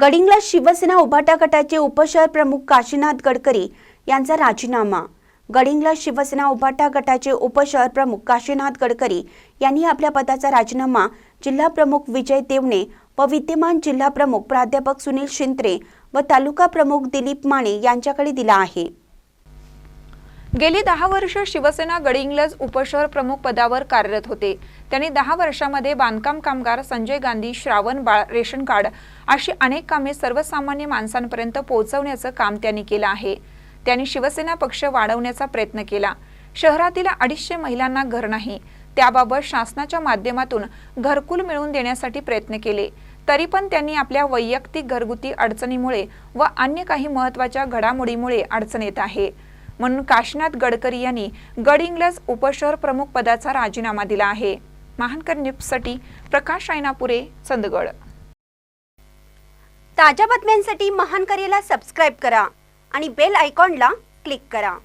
गडिंगला शिवसेना उभाटा गटाचे उपशहर प्रमुख काशीनाथ गडकरी यांचा राजीनामा. गडिंगला शिवसेना उभाटा गटाचे उपशहर प्रमुख काशीनाथ गडकरी यांनी आपल्या पदाचा राजीनामा जिल्हा प्रमुख विजय देवणे व विद्यमान जिल्हा प्रमुख प्राध्यापक सुनील शिंत्रे व तालुका प्रमुख दिलीप माने यांच्याकडे दिला आहे. गेली दहा वर्ष शिवसेना गडिंग्लज उपशहर प्रमुख पदावर कार्यरत होते. त्यांनी दहा वर्षामध्ये बांधकाम कामगार संजय गांधी श्रावण बाळ रेशन कार्ड अशी अनेक कामे सर्वसामान्य माणसांपर्यंत पोहोचवण्याचं काम त्यांनी केलं आहे. त्यांनी शिवसेना पक्ष वाढवण्याचा प्रयत्न केला. शहरातील अडीचशे महिलांना घर नाही. त्याबाबत शासनाच्या माध्यमातून घरकुल मिळवून देण्यासाठी प्रयत्न केले. तरी पण त्यांनी आपल्या वैयक्तिक घरगुती अडचणीमुळे व अन्य काही महत्त्वाच्या घडामोडीमुळे अडचण येत आहे. म्हणून काशीनाथ गडकरी यांनी गडिंग्लज उपशहर प्रमुख पदाचा राजीनामा दिला आहे. महानकर न्यूजसाठी प्रकाश रायनापुरे चंदगड. ताज्या बातम्यांसाठी महान करेला सबस्क्राईब करा आणि बेल आयकॉनला क्लिक करा.